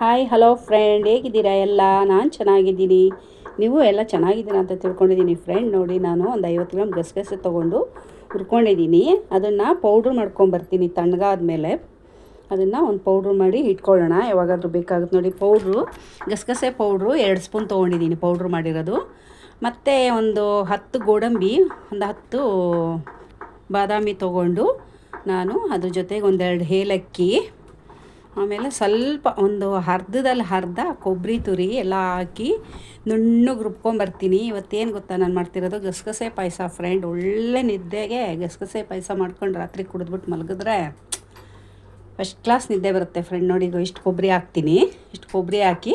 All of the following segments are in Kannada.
ಹಾಯ್ ಹಲೋ ಫ್ರೆಂಡ್ ಹೇಗಿದ್ದೀರಾ ಎಲ್ಲ? ನಾನು ಚೆನ್ನಾಗಿದ್ದೀನಿ. ನೀವು ಎಲ್ಲ ಚೆನ್ನಾಗಿದ್ದೀರಾ ಅಂತ ತಿಳ್ಕೊಂಡಿದ್ದೀನಿ ಫ್ರೆಂಡ್ ನೋಡಿ, ನಾನು ಒಂದು ಐವತ್ತು ಗ್ರಾಮ್ ಗಸಗಸೆ ತೊಗೊಂಡು ಹುರ್ಕೊಂಡಿದ್ದೀನಿ. ಅದನ್ನು ಪೌಡ್ರ್ ಮಾಡ್ಕೊಂಬರ್ತೀನಿ ತಣ್ಣಗಾದ್ಮೇಲೆ ಅದನ್ನು ಒಂದು ಪೌಡ್ರ್ ಮಾಡಿ ಇಟ್ಕೊಳ್ಳೋಣ. ಯಾವಾಗಾದರೂ ಬೇಕಾಗುತ್ತೆ ನೋಡಿ ಪೌಡ್ರು ಗಸಗಸೆ ಪೌಡ್ರು ಎರಡು ಸ್ಪೂನ್ ತೊಗೊಂಡಿದ್ದೀನಿ ಪೌಡ್ರ್ ಮಾಡಿರೋದು. ಮತ್ತು ಒಂದು ಹತ್ತು ಗೋಡಂಬಿ, ಒಂದು ಹತ್ತು ಬಾದಾಮಿ ತೊಗೊಂಡು ನಾನು ಅದ್ರ ಜೊತೆಗೆ ಒಂದೆರಡು ಏಲಕ್ಕಿ ಆಮೇಲೆ ಸ್ವಲ್ಪ ಒಂದು ಅರ್ಧದಲ್ಲಿ ಅರ್ಧ ಕೊಬ್ಬರಿ ತುರಿ ಎಲ್ಲ ಹಾಕಿ ನುಣ್ಣಗೆ ರುಬ್ಕೊಂಬರ್ತೀನಿ. ಇವತ್ತೇನು ಗೊತ್ತಾ ನಾನು ಮಾಡ್ತಿರೋದು? ಗಸಗಸೆ ಪಾಯಸ ಫ್ರೆಂಡ್ ಒಳ್ಳೆ ನಿದ್ದೆಗೆ ಗಸಗಸೆ ಪಾಯಸ ಮಾಡ್ಕೊಂಡು ರಾತ್ರಿ ಕುಡಿದ್ಬಿಟ್ಟು ಮಲಗಿದ್ರೆ ಫಸ್ಟ್ ಕ್ಲಾಸ್ ನಿದ್ದೆ ಬರುತ್ತೆ ಫ್ರೆಂಡ್ ನೋಡಿ. ಇಷ್ಟು ಕೊಬ್ಬರಿ ಹಾಕ್ತೀನಿ. ಇಷ್ಟು ಕೊಬ್ಬರಿ ಹಾಕಿ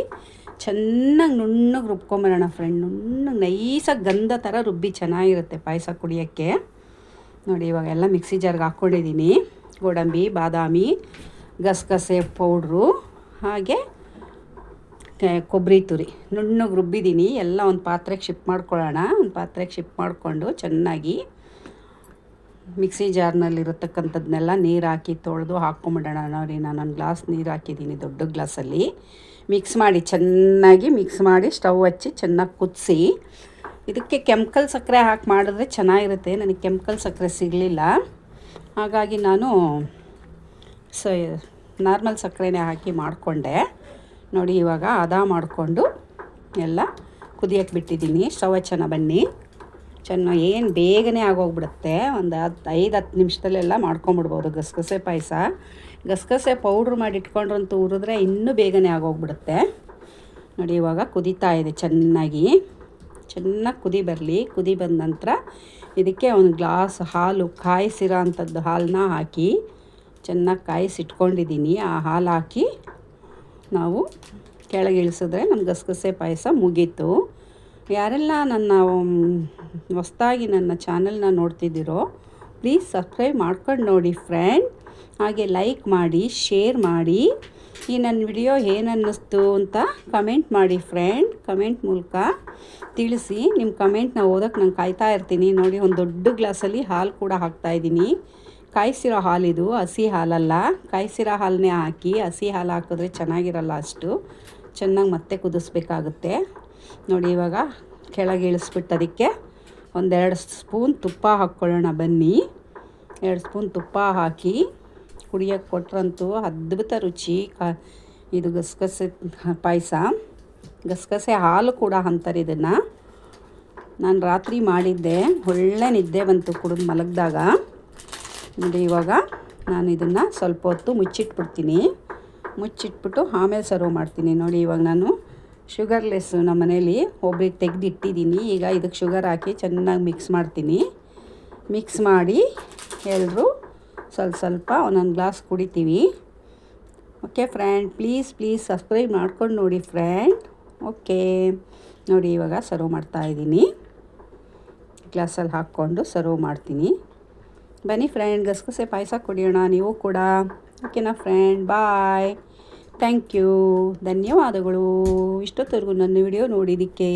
ಚೆನ್ನಾಗಿ ನುಣ್ಣಗೆ ರುಬ್ಕೊಂಬರೋಣ ಫ್ರೆಂಡ್ ನುಣ್ಣಗೆ ನೈಸಾಗಿ ಗಂಧ ಥರ ರುಬ್ಬಿ ಚೆನ್ನಾಗಿರುತ್ತೆ ಪಾಯಸ ಕುಡಿಯೋಕ್ಕೆ. ನೋಡಿ, ಇವಾಗೆಲ್ಲ ಮಿಕ್ಸಿ ಜಾರ್ಗೆ ಹಾಕ್ಕೊಂಡಿದ್ದೀನಿ ಗೋಡಂಬಿ, ಬಾದಾಮಿ ಗಸಗಸೆ ಪೌಡ್ರು, ಹಾಗೆ ಕೊಬ್ಬರಿ ತುರಿ. ನುಣ್ಣಗೆ ರುಬ್ಬಿದ್ದೀನಿ ಎಲ್ಲ ಒಂದು ಪಾತ್ರೆಗೆ ಶಿಫ್ಟ್ ಮಾಡ್ಕೊಳ್ಳೋಣ. ಒಂದು ಪಾತ್ರೆಗೆ ಶಿಫ್ಟ್ ಮಾಡಿಕೊಂಡು ಚೆನ್ನಾಗಿ ಮಿಕ್ಸಿ ಜಾರ್ನಲ್ಲಿರತಕ್ಕಂಥದ್ದನ್ನೆಲ್ಲ ನೀರು ಹಾಕಿ ತೊಳೆದು ಹಾಕ್ಕೊಂಬಿಡೋಣ. ನೋಡಿ, ನಾನು ಒಂದು ಗ್ಲಾಸ್ ನೀರು ಹಾಕಿದ್ದೀನಿ ದೊಡ್ಡ ಗ್ಲಾಸಲ್ಲಿ. ಮಿಕ್ಸ್ ಮಾಡಿ, ಚೆನ್ನಾಗಿ ಮಿಕ್ಸ್ ಮಾಡಿ ಸ್ಟವ್ ಹಚ್ಚಿ ಚೆನ್ನಾಗಿ ಕುದಿಸಿ. ಇದಕ್ಕೆ ಕೆಮಿಕಲ್ ಸಕ್ಕರೆ ಹಾಕಿ ಮಾಡಿದ್ರೆ ಚೆನ್ನಾಗಿರುತ್ತೆ. ನನಗೆ ಕೆಮಿಕಲ್ ಸಕ್ಕರೆ ಸಿಗಲಿಲ್ಲ. ಹಾಗಾಗಿ ನಾನು ಸೊ ನಾರ್ಮಲ್ ಸಕ್ಕರೆನೇ ಹಾಕಿ ಮಾಡಿಕೊಂಡೆ. ನೋಡಿ, ಇವಾಗ ಹದ ಮಾಡಿಕೊಂಡು ಎಲ್ಲ ಕುದಿಯೋಕ್ಕೆ ಬಿಟ್ಟಿದ್ದೀನಿ. ಸ್ಟವ್ ಹಚ್ಚೋಣ ಬನ್ನಿ. ಚೆನ್ನಾಗಿ ಏನು ಬೇಗನೆ ಆಗೋಗ್ಬಿಡುತ್ತೆ. ಒಂದು ಹತ್ತು ಐದು ಹತ್ತು ನಿಮಿಷದಲ್ಲೆಲ್ಲ ಮಾಡ್ಕೊಂಬಿಡ್ಬೋದು. ಗಸಗಸೆ ಪಾಯಸ. ಗಸಗಸೆ ಪೌಡ್ರ್ ಮಾಡಿ ಇಟ್ಕೊಂಡ್ರಂತೂ ಹುರಿದ್ರೆ ಇನ್ನೂ ಬೇಗನೆ ಆಗೋಗ್ಬಿಡುತ್ತೆ. ನೋಡಿ, ಇವಾಗ ಕುದೀತಾ ಇದೆ ಚೆನ್ನಾಗಿ. ಚೆನ್ನಾಗಿ ಕುದಿ ಬರಲಿ. ಕುದಿ ಬಂದ ನಂತರ ಇದಕ್ಕೆ ಒಂದು ಗ್ಲಾಸ್ ಹಾಲು ಕಾಯಿಸಿರೋ ಅಂಥದ್ದು ಹಾಲನ್ನ ಹಾಕಿ ಚೆನ್ನಾಗಿ ಕಾಯಿಸಿಟ್ಕೊಂಡಿದ್ದೀನಿ. ಆ ಹಾಲು ಹಾಕಿ ನಾವು ಕೆಳಗೆ ಇಳಿಸಿದ್ರೆ ನಮ್ಮ ಗಸಗಸೆ ಪಾಯಸ ಮುಗೀತು. ಯಾರೆಲ್ಲ ನನ್ನ ಹೊಸ್ದಾಗಿ ನನ್ನ ಚಾನಲ್ನ ನೋಡ್ತಿದ್ದೀರೋ, ಪ್ಲೀಸ್ ಸಬ್ಸ್ಕ್ರೈಬ್ ಮಾಡ್ಕೊಂಡು ನೋಡಿ ಫ್ರೆಂಡ್. ಹಾಗೆ ಲೈಕ್ ಮಾಡಿ, ಶೇರ್ ಮಾಡಿ. ಈ ನನ್ನ ವಿಡಿಯೋ ಏನನ್ನಿಸ್ತು ಅಂತ ಕಮೆಂಟ್ ಮಾಡಿ ಫ್ರೆಂಡ್. ಕಮೆಂಟ್ ಮೂಲಕ ತಿಳಿಸಿ. ನಿಮ್ಮ ಕಮೆಂಟ್ನ ಓದೋಕ್ಕೆ ನಾನು ಕಾಯ್ತಾ ಇರ್ತೀನಿ. ನೋಡಿ, ಒಂದು ದೊಡ್ಡ ಗ್ಲಾಸಲ್ಲಿ ಹಾಲು ಕೂಡ ಹಾಕ್ತಾಯಿದ್ದೀನಿ ಕಾಯಿಸಿರೋ ಹಾಲಿದು ಹಸಿ ಹಾಲಲ್ಲ. ಕಾಯಿಸಿರೋ ಹಾಲನ್ನೇ ಹಾಕಿ, ಹಸಿ ಹಾಲು ಹಾಕಿದ್ರೆ ಚೆನ್ನಾಗಿರಲ್ಲ ಅಷ್ಟು. ಚೆನ್ನಾಗಿ ಮತ್ತೆ ಕುದಿಸ್ಬೇಕಾಗುತ್ತೆ. ನೋಡಿ, ಇವಾಗ ಕೆಳಗೆ ಇಳಿಸ್ಬಿಟ್ಟು ಅದಕ್ಕೆ ಒಂದೆರಡು ಸ್ಪೂನ್ ತುಪ್ಪ ಹಾಕ್ಕೊಳ್ಳೋಣ ಬನ್ನಿ. ಎರಡು ಸ್ಪೂನ್ ತುಪ್ಪ ಹಾಕಿ, ಕುಡಿಯೋಕ್ಕೆ ಕೊಟ್ರಂತೂ ಅದ್ಭುತ ರುಚಿ. ಕ, ಇದು ಗಸಗಸೆ ಪಾಯಸ. ಗಸಗಸೆ ಹಾಲು ಕೂಡ ಅಂತಾರೆ ಇದನ್ನು. ನಾನು ರಾತ್ರಿ ಮಾಡಿದ್ದೆ. ಒಳ್ಳೆ ನಿದ್ದೆ ಬಂತು ಕುಡಿದು ಮಲಗಿದಾಗ. ನೋಡಿ ಇವಾಗ ನಾನು ಇದನ್ನು ಸ್ವಲ್ಪ ಹೊತ್ತು ಮುಚ್ಚಿಟ್ಬಿಡ್ತೀನಿ. ಮುಚ್ಚಿಟ್ಬಿಟ್ಟು ಆಮೇಲೆ ಸರ್ವ್ ಮಾಡ್ತೀನಿ. ನೋಡಿ ಇವಾಗ ನಾನು ಶುಗರ್ಲೆಸ್ಸು ನಮ್ಮ ಮನೇಲಿ ಒಬ್ಬರಿಗೆ ತೆಗೆದಿಟ್ಟಿದ್ದೀನಿ. ಈಗ ಇದಕ್ಕೆ ಶುಗರ್ ಹಾಕಿ ಚೆನ್ನಾಗಿ ಮಿಕ್ಸ್ ಮಾಡ್ತೀನಿ. ಮಿಕ್ಸ್ ಮಾಡಿ ಎಲ್ಲರೂ ಸ್ವಲ್ಪ ಸ್ವಲ್ಪ ಒಂದೊಂದು ಗ್ಲಾಸ್ ಕುಡಿತೀವಿ. Okay friend please please subscribe ಮಾಡ್ಕೊಂಡು ನೋಡಿ ಫ್ರೆಂಡ್ ಓಕೆ ನೋಡಿ ಇವಾಗ ಸರ್ವ್ ಮಾಡ್ತಾಯಿದ್ದೀನಿ ಗ್ಲಾಸಲ್ಲಿ ಹಾಕ್ಕೊಂಡು ಸರ್ವ್ ಮಾಡ್ತೀನಿ. ಬನ್ನಿ ಫ್ರೆಂಡ್ ಗಸಗಸೆ ಪಾಯಸ ಕುಡಿಯೋಣ, ನೀವು ಕೂಡ. ಓಕೆನಾ ಫ್ರೆಂಡ್ ಬಾಯ್ ಥ್ಯಾಂಕ್ ಯು ಧನ್ಯವಾದಗಳು. ಇಷ್ಟೊತ್ತವರೆಗೂ ನನ್ನ ವಿಡಿಯೋ ನೋಡಿದ್ದಕ್ಕೆ.